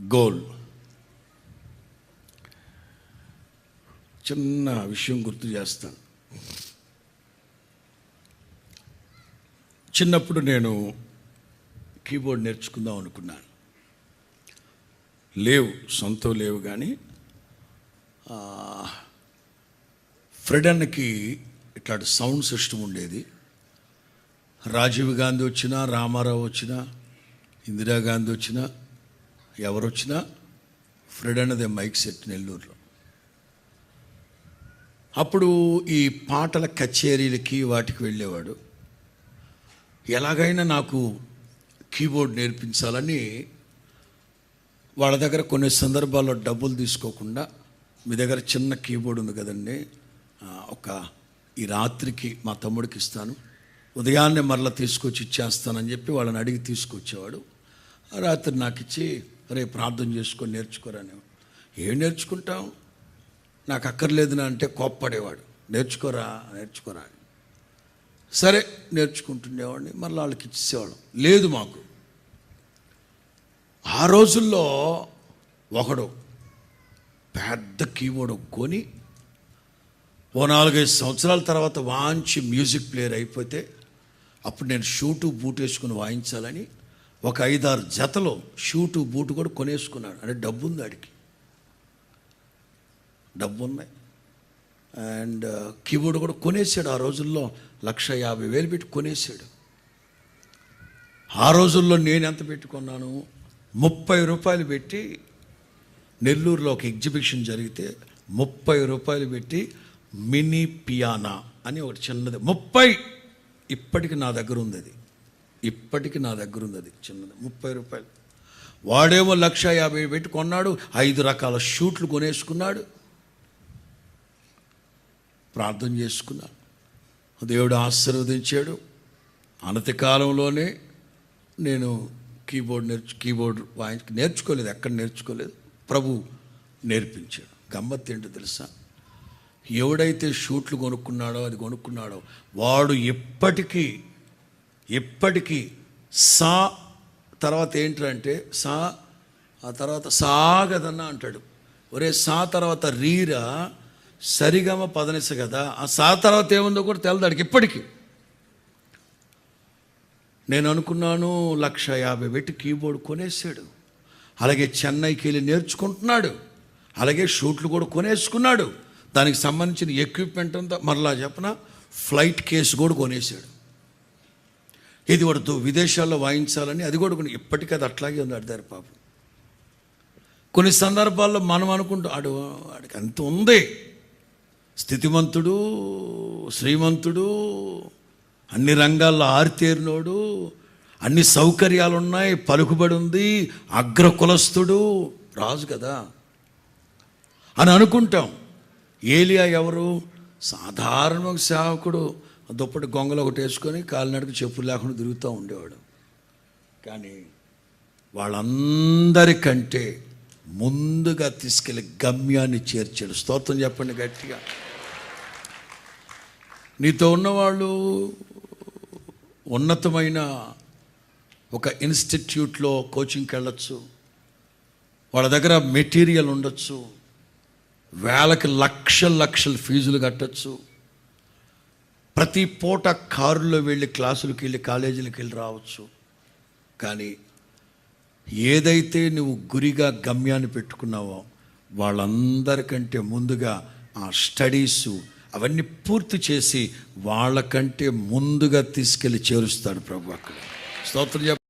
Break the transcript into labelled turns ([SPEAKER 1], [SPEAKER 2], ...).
[SPEAKER 1] Goal. చిన్న విషయం గుర్తు చేస్తాను చిన్నప్పుడు నేను కీబోర్డ్ నేర్చుకుందాం అనుకున్నాను. లేవు సొంతం లేవు కానీ ఫ్రెడ్ అన్నకి ఇట్లాంటి సౌండ్ సిస్టమ్ ఉండేది. రాజీవ్ గాంధీ వచ్చినా రామారావు వచ్చినా ఇందిరాగాంధీ వచ్చినా ఎవరు వచ్చినా ఫ్రెడ్ అన్నదే మైక్ సెట్ నెల్లూరులో. అప్పుడు ఈ పాటల కచేరీలకి వాటికి వెళ్ళేవాడు. ఎలాగైనా నాకు కీబోర్డ్ నేర్పించాలని వాళ్ళ దగ్గర కొన్ని సందర్భాల్లో డబ్బులు తీసుకోకుండా మీ దగ్గర చిన్న కీబోర్డ్ ఉంది కదండి ఒక ఈ రాత్రికి మా తమ్ముడికి ఇస్తాను ఉదయాన్నే మరలా తీసుకొచ్చి ఇచ్చేస్తానని చెప్పి వాళ్ళని అడిగి తీసుకొచ్చేవాడు. రాత్రి నాకు ఇచ్చి రే ప్రార్థన చేసుకొని నేర్చుకోరాని ఏం నేర్చుకుంటాం? నాకు అక్కర్లేదు నా అంటే కోప్పడేవాడు. నేర్చుకోరా నేర్చుకోరా అని. సరే నేర్చుకుంటుండేవాడిని. మళ్ళీ వాళ్ళకి ఇచ్చేవాళ్ళం. లేదు మాకు. ఆ రోజుల్లో ఒకడు పెద్ద కీబోర్డ్ కొని ఓ నాలుగైదు సంవత్సరాల తర్వాత వాంచి మ్యూజిక్ ప్లేయర్ అయిపోతే అప్పుడు నేను షూటు బూట్ వేసుకుని వాయించాలని ఒక ఐదారు జతలో షూటు బూటు కూడా కొనేసుకున్నాడు. అంటే డబ్బు ఉంది ఆడికి. డబ్బు ఉన్నాయి అండ్ uh, కీబోర్డ్ కూడా కొనేసాడు. ఆ రోజుల్లో లక్ష యాభై వేలు పెట్టి కొనేసాడు. ఆ రోజుల్లో నేను ఎంత పెట్టుకున్నాను? ముప్పై రూపాయలు పెట్టి నెల్లూరులో ఒక ఎగ్జిబిషన్ జరిగితే ముప్పై రూపాయలు పెట్టి మినీ పియానా అని ఒకటి చిన్నది. ముప్పై ఇప్పటికి నా దగ్గర ఉంది అది. ఇప్పటికి నా దగ్గర ఉంది అది చిన్నది. ముప్పై రూపాయలు. వాడేమో లక్ష యాభై పెట్టి కొన్నాడు ఐదు రకాల షూట్లు కొనేసుకున్నాడు. ప్రార్థన చేసుకున్నాను దేవుడు ఆశీర్వదించాడు. అనతి కాలంలోనే నేను కీబోర్డ్ నేర్చు కీబోర్డ్ వాయించ నేర్చుకోలేదు ఎక్కడ నేర్చుకోలేదు. ప్రభు నేర్పించాడు. గమ్మత్ ఏంటో తెలుసా? ఎవడైతే షూట్లు కొనుక్కున్నాడో అది కొనుక్కున్నాడో వాడు ఎప్పటికీ ఎప్పటికీ సా తర్వాత ఏంటంటే సా ఆ తర్వాత సాగదన్న అంటాడు. ఒరే సా తర్వాత రీరా సరిగమ పదనిస కదా. ఆ సా తర్వాత ఏముందో కూడా తెలదాడికి ఇప్పటికీ. నేను అనుకున్నాను లక్ష యాభై పెట్టి కీబోర్డ్ కొనేసాడు. అలాగే చెన్నైకి వెళ్ళి నేర్చుకుంటున్నాడు. అలాగే షూట్లు కూడా కొనేసుకున్నాడు. దానికి సంబంధించిన ఎక్విప్మెంట్ అంతా మరలా చెప్పన ఫ్లైట్ కేసు కూడా కొనేసాడు. ఇది వాడు విదేశాల్లో వాయించాలని అది కూడా కొన్ని ఇప్పటికీ అది అట్లాగే ఉంది అడిదారు పాపం. కొన్ని సందర్భాల్లో మనం అనుకుంటాం ఆడు వాడికి అంత ఉంది. స్థితిమంతుడు శ్రీమంతుడు అన్ని రంగాల్లో ఆరితేరినోడు అన్ని సౌకర్యాలు ఉన్నాయి పలుకుబడి ఉంది అగ్ర కులస్థుడు రాజు కదా. అని అనుకుంటాం. ఏలియా ఎవరు? సాధారణ సేవకుడు. దుప్పటి గొంగలు ఒకటి వేసుకొని కాలినడక చెప్పులు లేకుండా తిరుగుతూ ఉండేవాడు. కానీ వాళ్ళందరికంటే ముందుగా తీసుకెళ్ళి గమ్యాన్ని చేర్చాడు. స్తోత్రం చెప్పండి గట్టిగా. నీతో ఉన్నవాళ్ళు ఉన్నతమైన ఒక ఇన్స్టిట్యూట్లో కోచింగ్కి వెళ్ళచ్చు. వాళ్ళ దగ్గర మెటీరియల్ ఉండొచ్చు. వేలకు లక్షల లక్షల ఫీజులు కట్టచ్చు. ప్రతి పూట కారులో వెళ్ళి క్లాసులకు వెళ్ళి కాలేజీలకు వెళ్ళి రావచ్చు. కానీ ఏదైతే నువ్వు గురిగా గమ్యాన్ని పెట్టుకున్నావో వాళ్ళందరికంటే ముందుగా ఆ స్టడీస్ అవన్నీ పూర్తి చేసి వాళ్ళకంటే ముందుగా తీసుకెళ్ళి చేరుస్తాడు ప్రభు అక్కడ. స్తోత్రం చెప్ప